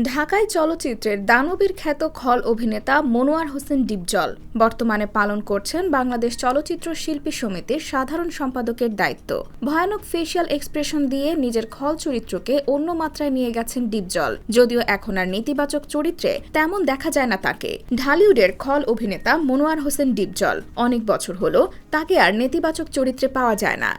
ঢাকায় চলচ্চিত্রের দানবীর খ্যাত খল অভিনেতা মনোয়ার হোসেন ডিপজল। বর্তমানে পালন করছেন বাংলাদেশ চলচ্চিত্র শিল্পী সমিতির সাধারণ সম্পাদকের দায়িত্ব। ভয়ানক ফেসিয়াল এক্সপ্রেশন দিয়ে নিজের খল চরিত্রকে অন্য মাত্রায় নিয়ে গেছেন ডিপজল। যদিও এখন আর নেতিবাচক চরিত্রে তেমন দেখা যায় না তাকে। ঢালিউডের খল অভিনেতা মনোয়ার হোসেন ডিপজল। অনেক বছর হলো তাকে আর নেতিবাচক চরিত্রে পাওয়া যায় না।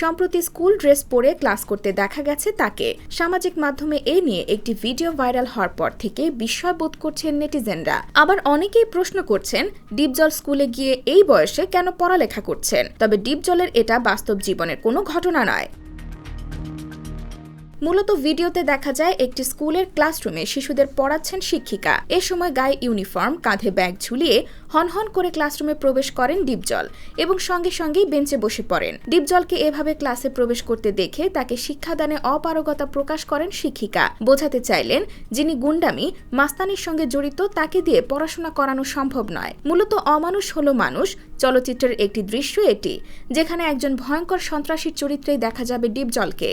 সম্প্রতি স্কুল ড্রেস পরে ক্লাস করতে দেখা গেছে তাকে। সামাজিক মাধ্যমে এ নিয়ে একটি ভিডিও ভাইরাল হওয়ার পর থেকে বিস্ময় বোধ করছেন নেটিজেনরা। আবার অনেকেই প্রশ্ন করছেন, ডিপজল স্কুলে গিয়ে এই বয়সে কেন পড়ালেখা করছেন? তবে ডিপজলের এটা বাস্তব জীবনের কোনো ঘটনা নয়। মূলত ভিডিওতে দেখা যায় একটি স্কুলের ক্লাসরুমে শিশুদের পড়াচ্ছেন শিক্ষিকা। এ সময় গায়ে ইউনিফর্ম, কাঁধে ব্যাগ ঝুলিয়ে হনহন করে ক্লাসরুমে প্রবেশ করেন ডিপজল এবং সঙ্গে সঙ্গেই বেঞ্চে বসে পড়েন। ডিপজলকে এভাবে ক্লাসে প্রবেশ করতে দেখে তাকে শিক্ষাদানে অপারগতা প্রকাশ করেন শিক্ষিকা। বোঝাতে চাইলেন, যিনি গুন্ডামি, মাস্তানির সঙ্গে জড়িত, তাকে দিয়ে পড়াশোনা করানো সম্ভব নয়। মূলত অমানুষ হলো মানুষ, চলচ্চিত্রের একটি দৃশ্য এটি, যেখানে একজন ভয়ঙ্কর সন্ত্রাসীর চরিত্রেই দেখা যাবে ডিপজলকে